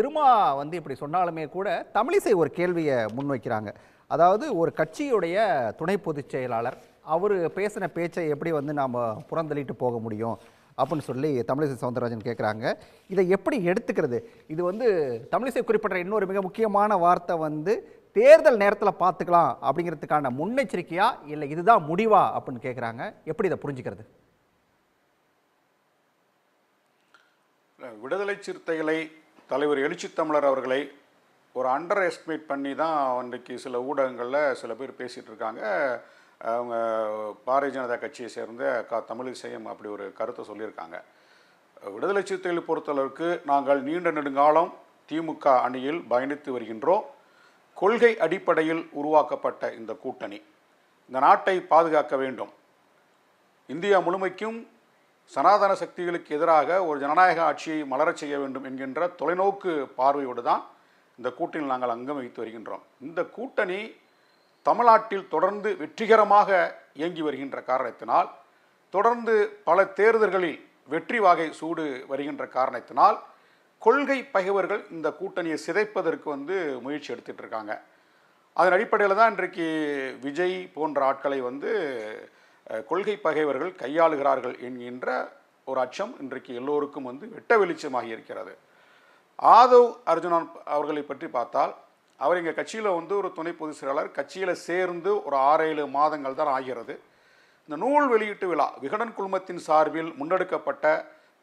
திருமா வந்து இப்படி சொன்னாலுமே கூட தமிழிசை ஒரு கேள்வியை முன்வைக்கிறாங்க. அதாவது ஒரு கட்சியுடைய துணை பொதுச் செயலாளர் அவர் பேசின பேச்சை எப்படி வந்து நாம் புறந்தள்ளிட்டு போக முடியும் அப்படின்னு சொல்லி தமிழிசை சவுந்தரராஜன் கேட்குறாங்க இதை எப்படி எடுத்துக்கிறது? இது வந்து தமிழிசை குறிப்பிட்ட இன்னொரு மிக முக்கியமான வார்த்தை வந்து தேர்தல் நேரத்தில் பார்த்துக்கலாம் அப்படிங்கிறதுக்கான முன்னெச்சரிக்கையா இல்லை இதுதான் முடிவா அப்படின்னு கேட்குறாங்க எப்படி இதை புரிஞ்சுக்கிறது? விடுதலை சிறுத்தைகளை தலைவர் எழுச்சி தமிழர் அவர்களை ஒரு அண்டர் எஸ்டிமேட் பண்ணி தான் இன்றைக்கு சில ஊடகங்களில் சில பேர் பேசிகிட்டு இருக்காங்க. அவங்க பாரதிய ஜனதா கட்சியை சேர்ந்த கா தமிழிசையம் அப்படி ஒரு கருத்தை சொல்லியிருக்காங்க. விடுதலை சிறுத்தைகளை பொறுத்தளவுக்கு நாங்கள் நீண்ட நெடுங்காலம் திமுக அணியில் பயணித்து வருகின்றோம். கொள்கை அடிப்படையில் உருவாக்கப்பட்ட இந்த கூட்டணி. இந்த நாட்டை பாதுகாக்க வேண்டும். இந்தியா முழுமைக்கும் சனாதன சக்திகளுக்கு எதிராக ஒரு ஜனநாயக ஆட்சியை மலரச் செய்ய வேண்டும் என்கின்ற தொலைநோக்கு பார்வையோடு தான் இந்த கூட்டணியில் நாங்கள் அங்கம் வகித்து வருகின்றோம். இந்த கூட்டணி தமிழ்நாட்டில் தொடர்ந்து வெற்றிகரமாக இயங்கி வருகின்ற காரணத்தினால் தொடர்ந்து பல தேர்தல்களில் வெற்றி வாகை சூடு வருகின்ற காரணத்தினால் கொள்கை பகைவர்கள் இந்த கூட்டணியை சிதைப்பதற்கு வந்து முயற்சி எடுத்துகிட்டு இருக்காங்க. அதன் அடிப்படையில் தான் இன்றைக்கு விஜய் போன்ற ஆட்களை வந்து கொள்கை பகைவர்கள் கையாளுகிறார்கள் என்கின்ற ஒரு அச்சம் இன்றைக்கு எல்லோருக்கும் வந்து வெட்ட வெளிச்சமாகி இருக்கிறது. ஆதவ் அர்ஜுனன் அவர்களை பற்றி பார்த்தால் அவர் எங்கள் கட்சியில் வந்து ஒரு துணை பொதுச் செயலாளர் கட்சியில் சேர்ந்து ஒரு ஆறு ஏழு மாதங்கள் தான் ஆகிறது. இந்த நூல் வெளியீட்டு விழா விகடன் குழுமத்தின் சார்பில் முன்னெடுக்கப்பட்ட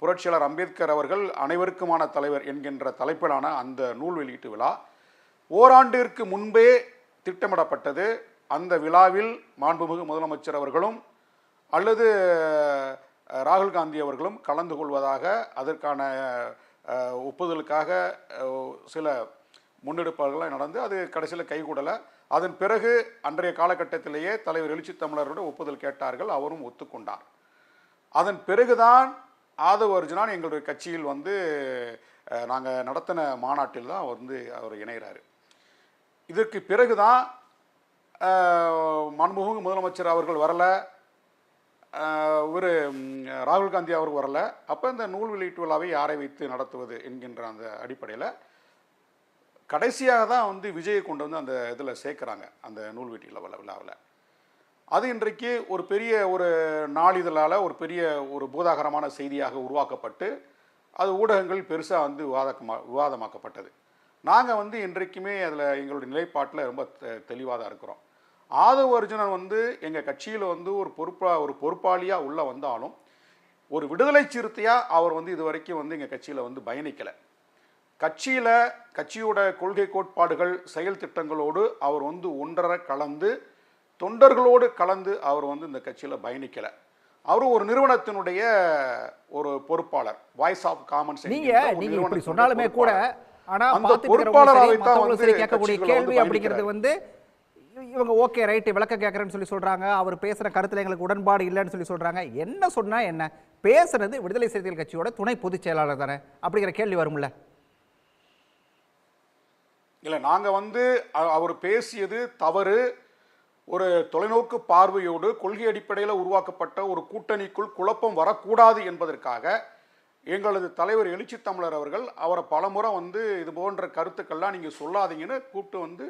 புரட்சியாளர் அம்பேத்கர் அவர்கள் அனைவருக்குமான தலைவர் என்கின்ற தலைப்பிலான அந்த நூல் வெளியீட்டு விழா ஓராண்டிற்கு முன்பே திட்டமிடப்பட்டது. அந்த விழாவில் மாண்புமிகு முதலமைச்சர் அவர்களும் அல்லது ராகுல் காந்தி அவர்களும் கலந்து கொள்வதாக அதற்கான ஒப்புதலுக்காக சில முன்னெடுப்புகள்லாம் நடந்து அது கடைசியில் கைகூடலை. அதன் பிறகு அன்றைய காலகட்டத்திலேயே தலைவர் எழுச்சி தமிழரோட ஒப்புதல் கேட்டார்கள் அவரும் ஒத்துக்கொண்டார். அதன் பிறகுதான் ஆதவ அர்ஜுனான் எங்களுடைய கட்சியில் வந்து நாங்கள் நடத்தின மாநாட்டில் தான் வந்து அவர் இணைகிறாரு. இதற்கு பிறகுதான் மன்முகன் முதலமைச்சர் அவர்கள் வரலை. இவர் ராகுல் காந்தி அவர் வரல. அப்போ இந்த நூல் வெளியீட்டு விழாவை யாரை வைத்து நடத்துவது என்கின்ற அந்த அடிப்படையில் கடைசியாக தான் வந்து விஜயை கொண்டு வந்து அந்த இதில் சேர்க்குறாங்க அந்த நூல் வெட்டியில் விழாவில். அது இன்றைக்கு ஒரு பெரிய ஒரு நாளிதழால் ஒரு பெரிய ஒரு பூதாகரமான செய்தியாக உருவாக்கப்பட்டு அது ஊடகங்கள் பெருசாக வந்து விவாதமா விவாதமாக்கப்பட்டது. நாங்கள் வந்து இன்றைக்குமே அதில் எங்களுடைய நிலைப்பாட்டில் ரொம்ப தெளிவாக தான் இருக்கிறோம். ஆதவ அர்ஜுனன் வந்து எங்கள் கட்சியில் வந்து ஒரு பொறுப்பா ஒரு பொறுப்பாளியாக உள்ளே வந்தாலும் ஒரு விடுதலை சிறுத்தையாக அவர் வந்து இது வரைக்கும் வந்து எங்கள் கட்சியில் வந்து பயணிக்கலை கட்சியில் கட்சியோட கொள்கை கோட்பாடுகள் செயல் திட்டங்களோடு அவர் வந்து ஒன்றரை கலந்து தொண்டர்களோடு கலந்து அவர் வந்து இந்த கட்சியில் பயணிக்கலை அவர் ஒரு நிறுவனத்தினுடைய ஒரு பொறுப்பாளர் வாய்ஸ் ஆஃப் காமன்ஸ் நீங்க நீங்க இப்படி சொன்னாலுமே கூட ஆனா அந்த சரி கேட்கக்கூடிய கேள்வி அப்படிங்கிறது. வந்து இவங்க ஓகே ரைட்டு விளக்க கேட்குறேன்னு சொல்லி சொல்கிறாங்க அவர் பேசுகிற கருத்தில் எங்களுக்கு உடன்பாடு இல்லைன்னு சொல்லி சொல்கிறாங்க என்ன சொன்னால் என்ன? பேசுறது விடுதலை சிறுத்தைகள் கட்சியோட துணை பொதுச் செயலாளர் தானே? அப்படிங்கிற கேள்வி வரும்ல. இல்லை நாங்கள் வந்து அவர் பேசியது தவறு. ஒரு தொலைநோக்கு பார்வையோடு கொள்கை அடிப்படையில் உருவாக்கப்பட்ட ஒரு கூட்டணிக்குள் குழப்பம் வரக்கூடாது என்பதற்காக எங்களது தலைவர் எழுச்சி தமிழர் அவர்கள் அவரை பலமுறை வந்து இது போன்ற கருத்துக்கள்லாம் நீங்கள் சொல்லாதீங்கன்னு கூப்பிட்டு வந்து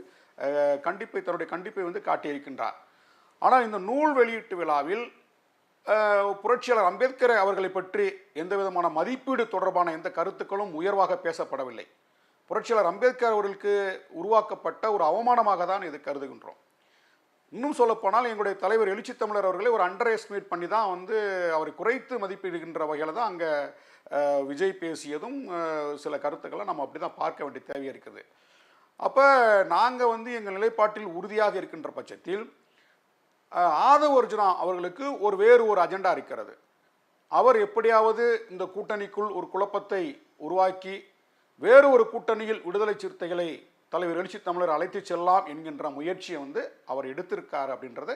கண்டிப்பை தன்னுடைய கண்டிப்பை வந்து காட்டியிருக்கின்றார். ஆனால் இந்த நூல் வெளியீட்டு விழாவில் புரட்சியாளர் அம்பேத்கர் அவர்களை பற்றி எந்த விதமான மதிப்பீடு தொடர்பான எந்த கருத்துக்களும் உயர்வாக பேசப்படவில்லை. புரட்சியாளர் அம்பேத்கர் அவர்களுக்கு உருவாக்கப்பட்ட ஒரு அவமானமாக தான் இது கருதுகின்றோம். இன்னும் சொல்லப்போனால் எங்களுடைய தலைவர் எழுச்சி தமிழர் அவர்களை ஒரு அண்டர் எஸ்டிமேட் பண்ணி தான் வந்து அவரை குறைத்து மதிப்பிடுகின்ற வகையில் தான் அங்கே விஜய் பேசியதும் சில கருத்துக்களை நம்ம அப்படி தான் பார்க்க வேண்டிய தேவை இருக்குது. அப்போ நாங்கள் வந்து எங்கள் நிலைப்பாட்டில் உறுதியாக இருக்கின்ற பட்சத்தில் ஆதவ அர்ஜுனா அவர்களுக்கு ஒரு வேறு ஒரு அஜெண்டா இருக்கிறது. அவர் எப்படியாவது இந்த கூட்டணிக்குள் ஒரு குழப்பத்தை உருவாக்கி வேறு ஒரு கூட்டணியில் விடுதலை சிறுத்தைகளை தலைவர் எழுச்சி தமிழர் அழைத்து செல்லலாம் என்கின்ற முயற்சியை வந்து அவர் எடுத்திருக்கார் அப்படின்றத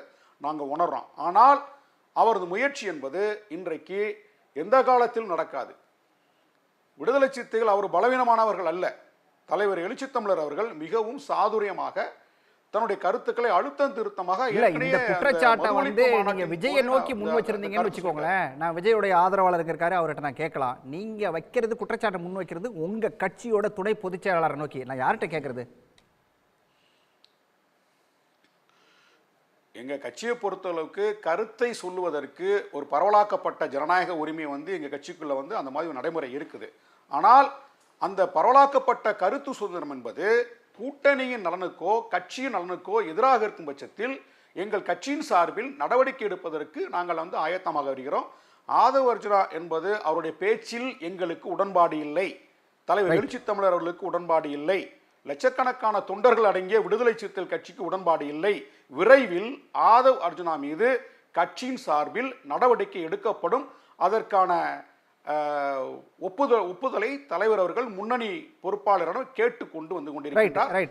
நாங்கள் உணர்றோம். ஆனால் அவரது முயற்சி என்பது இன்றைக்கு எந்த காலத்திலும் நடக்காது. விடுதலை சிறுத்தைகள் அவர் பலவீனமானவர்கள் அல்ல. தலைவர் எழுச்சி தமிழர் அவர்கள் மிகவும் சாதுரியமாக தன்னுடைய கருத்துக்களை அழுத்தம் திருத்தமாக இல்ல இந்த குற்றச்சாட்டை வந்து நீங்க விஜயை நோக்கி முன் வச்சிருந்தீங்கன்னு வச்சுக்கோங்களேன். நான் விஜயோடைய ஆதரவாளர் இருக்காரு அவர்கிட்ட நான் கேட்கலாம். நீங்க வைக்கிறது குற்றச்சாட்டை முன் வைக்கிறது உங்க கட்சியோட துணை பொதுச் செயலாளரை நோக்கி. நான் யார்கிட்ட கேட்கறது? எங்க கட்சியை பொறுத்தளவுக்கு கருத்தை சொல்லுவதற்கு ஒரு பரவலாக்கப்பட்ட ஜனநாயக உரிமை வந்து எங்க கட்சிக்குள்ள வந்து அந்த மாதிரி ஒரு நடைமுறை இருக்குது. ஆனால் அந்த பரவலாக்கப்பட்ட கருத்து சுதந்திரம் என்பது கூட்டணியின் நலனுக்கோ கட்சியின் நலனுக்கோ எதிராக இருக்கும் பட்சத்தில் எங்கள் கட்சியின் சார்பில் நடவடிக்கை எடுப்பதற்கு நாங்கள் வந்து ஆயத்தமாக வருகிறோம். ஆதவ அர்ஜுனா என்பது அவருடைய பேச்சில் எங்களுக்கு உடன்பாடு இல்லை. தலைவர் எழுச்சி தமிழர் அவர்களுக்கு உடன்பாடு இல்லை. லட்சக்கணக்கான தொண்டர்கள் அடங்கிய விடுதலை சிறுத்தைகள் கட்சிக்கு உடன்பாடு இல்லை. விரைவில் ஆதவ் அர்ஜுனா மீது கட்சியின் சார்பில் நடவடிக்கை எடுக்கப்படும். அதற்கான ஒப்புதல் ஒப்புதலை தலைவர் அவர்கள் முன்னணி பொறுப்பாளரிடம் கேட்டு கொண்டு வந்து கொண்டிருக்கிறார் ரைட்